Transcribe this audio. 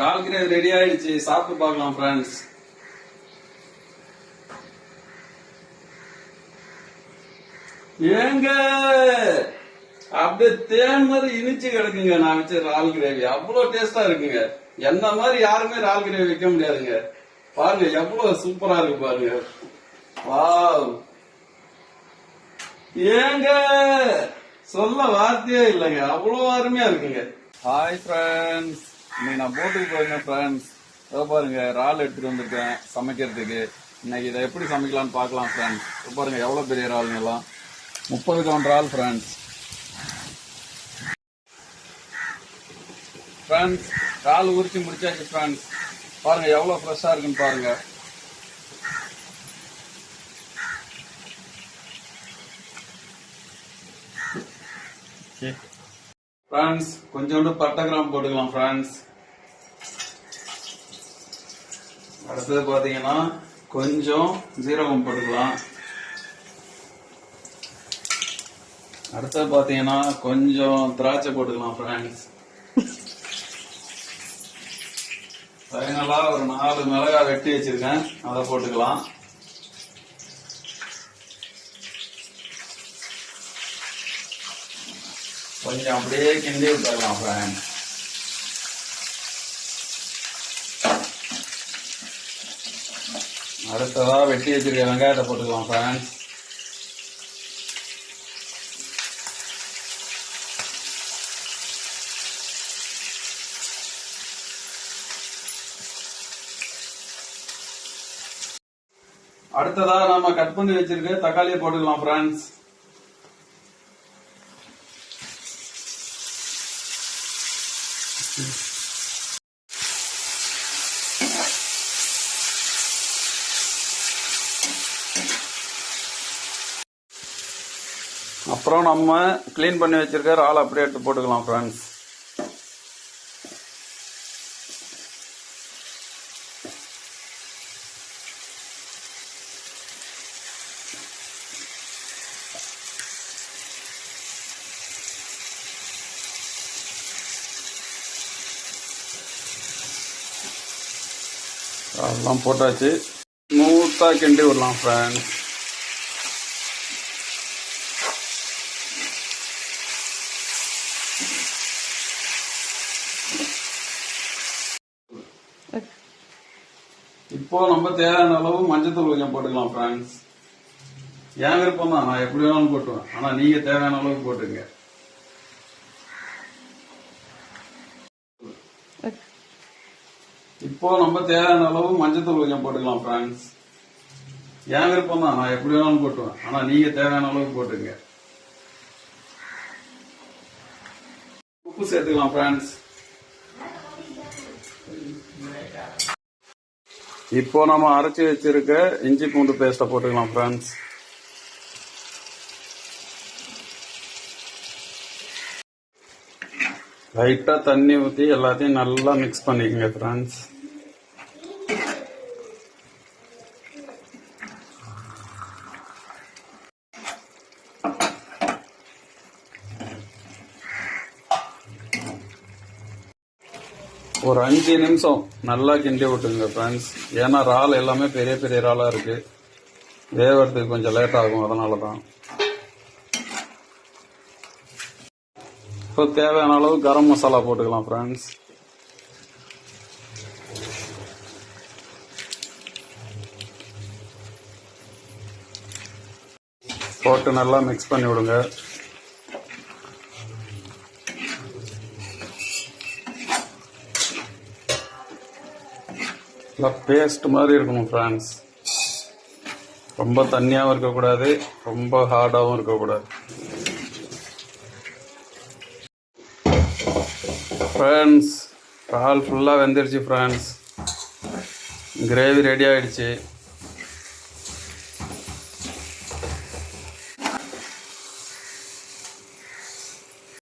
கால் gravy ready ஆயிடுச்சு. சாப்பிட்டு பார்க்கலாம் ஃப்ரெண்ட்ஸ் ஏங்க அப்படியே தேன் மாதிரி இனிச்சு கிடக்குங்க. நான் வச்ச ரால் கிரேவி. அவ்வளவு டேஸ்டா இருக்குங்க. என்ன மாதிரி யாருமே ரால் கிரேவி வைக்க முடியாதுங்க. பாருங்க எவ்வளவு சூப்பரா இருக்கு பாருங்க. வாவ் ஏங்க சொல்ல வார்த்தையே இல்லைங்க. அவ்வளவு அருமையா இருக்குங்க. ஹாய் ஃப்ரெண்ட்ஸ் இன்னைக்கு நான் போட்டுக்கு போயிருந்தேன் ஃப்ரெண்ட்ஸ் இதோ பாருங்க இறால் எடுத்துட்டு வந்திருக்கேன் சமைக்கிறதுக்கு. இன்னைக்கு இதை எப்படி சமைக்கலாம்னு பார்க்கலாம் ஃப்ரெண்ட்ஸ் இதோ பாருங்க எவ்வளவு பெரிய இறாலுங்க எல்லாம். முப்பது கவுண்ட் இறால் ஃப்ரெண்ட்ஸ் ஃப்ரெண்ட்ஸ் இறால் உரிச்சு முடிச்சாச்சு ஃப்ரெண்ட்ஸ் பாருங்க எவ்வளவு ஃப்ரெஷ்ஷா இருக்குன்னு பாருங்க. ஃப்ரெண்ட்ஸ் கொஞ்சோண்டு பட்டை கிராம் போட்டுக்கலாம் ஃப்ரெண்ட்ஸ் அடுத்தது பாத்தீங்கன்னா கொஞ்சம் ஜீரகம் போட்டுக்கலாம். அடுத்தது பாத்தீங்கன்னா கொஞ்சம் திராட்சை போட்டுக்கலாம் ஃப்ரெண்ட்ஸ் ஃபைனலா ஒரு நாலு மிளகாய் வெட்டி வச்சிருக்கேன். அதை போட்டுக்கலாம். கொஞ்சம் அப்படியே கிண்டி விட்டுறலாம் ஃப்ரெண்ட்ஸ் அடுத்ததா வெட்டி வச்சிருக்க வெங்காயத்தை போட்டுக்கலாம் ஃப்ரெண்ட்ஸ் அடுத்ததா நம்ம கட் பண்ணி வச்சிருக்க தக்காளியை போட்டுக்கலாம் ஃப்ரெண்ட்ஸ் அப்புறம் நம்ம க்ளீன் பண்ணி வச்சிருக்க இறால் அப்படியே எடுத்து போட்டுக்கலாம் ஃப்ரெண்ட்ஸ் அதெல்லாம் போட்டாச்சு. ஸ்மூத்தாக கிண்டி விடலாம் ஃப்ரெண்ட்ஸ் இப்போ நம்ம தேவையான அளவு மஞ்சத்தூள் கொஞ்சம் போட்டுக்கலாம் ஃப்ரெண்ட்ஸ் என் விருப்பம் தான். நான் எப்படி வேணாலும் போட்டுவேன் ஆனா நீங்க தேவையான அளவுக்கு போட்டுங்க இப்போ நம்ம தேவையான அளவு மஞ்சத்தூள் கொஞ்சம் போட்டுக்கலாம் ஃப்ரெண்ட்ஸ் என் விருப்பம் தான். நான் எப்படி வேணாலும் போட்டுவேன் ஆனா நீங்க தேவையான அளவுக்கு போட்டுங்க உப்பு சேர்த்துக்கலாம் ஃப்ரெண்ட்ஸ் இப்போ நம்ம அரைச்சி வச்சிருக்க இஞ்சி பூண்டு பேஸ்ட்டை போட்டுக்கலாம் ஃப்ரெண்ட்ஸ் லைட்டா தண்ணி ஊற்றி எல்லாத்தையும் நல்லா மிக்ஸ் பண்ணிக்கங்க ஃப்ரெண்ட்ஸ் ஒரு அஞ்சு நிமிஷம் நல்லா கிண்டி விட்டுங்க ஃப்ரெண்ட்ஸ் ஏன்னா இறால் எல்லாமே பெரிய பெரிய இறாலாக இருக்கு. வேகிறதுக்கு கொஞ்சம் லேட் ஆகும் அதனால தான் இப்போ தேவையான அளவு கரம் மசாலா போட்டுக்கலாம் ஃப்ரெண்ட்ஸ் போட்டு நல்லா மிக்ஸ் பண்ணி விடுங்க நல்லா பேஸ்ட் மாதிரி இருக்கணும் ஃப்ரான்ஸ் ரொம்ப தண்ணியாகவும் இருக்கக்கூடாது ரொம்ப ஹார்டாகவும் இருக்கக்கூடாது. ஃப்ரெண்ட்ஸ் பால் ஃபுல்லாக வெந்துருச்சு ஃப்ரான்ஸ் கிரேவி ரெடி ஆகிடுச்சு